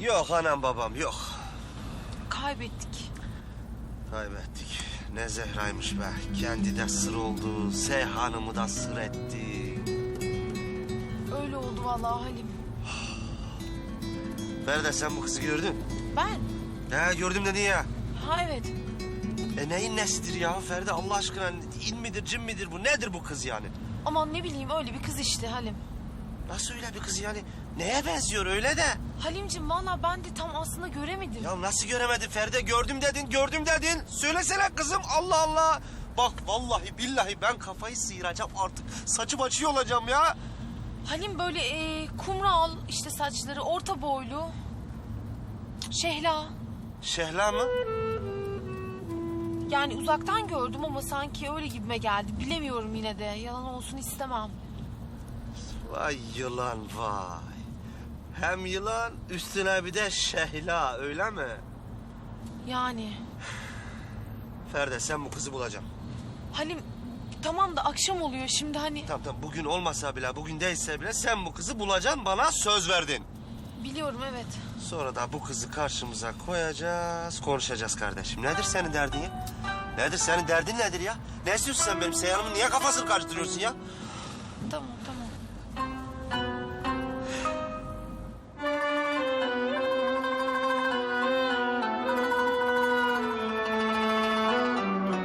Yok anam babam yok. Kaybettik. Kaybettik. Ne Zehra'ymış be. Kendi de sır oldu. Seyhan'ımı da sır etti. Öyle oldu vallahi Halim. Feride sen bu kızı gördün. Ben? He gördüm dedin ya. Ha evet. E neyin nesidir ya Feride Allah aşkına? İn midir cin midir bu? Nedir bu kız yani? Aman ne bileyim öyle bir kız işte Halim. Nasıl öyle bir kız yani? Neye benziyor öyle de? Halimciğim valla ben de tam aslında göremedim. Ya nasıl göremedin Feride? Gördüm dedin, gördüm dedin. Söylesene kızım Allah Allah. Bak vallahi billahi ben kafayı sıyıracağım artık. Saçım açıyor olacağım ya. Halim böyle e, kumral işte saçları orta boylu. Şehla. Şehla mı? Yani uzaktan gördüm ama sanki öyle gibime geldi. Bilemiyorum yine de. Yalan olsun istemem. Vay yılan vay. Hem yılan üstüne bir de şehla öyle mi? Yani. Feride sen bu kızı bulacaksın. Halim tamam da akşam oluyor şimdi hani. Tamam tamam bugün olmasa bile bugün değilse bile sen bu kızı bulacaksın bana söz verdin. Biliyorum evet. Sonra da bu kızı karşımıza koyacağız, konuşacağız kardeşim. Nedir senin derdin ya? Nedir senin derdin nedir ya? Ne istiyorsun sen benim Seyhan'ımın niye kafasını karıştırıyorsun ya? Tamam tamam.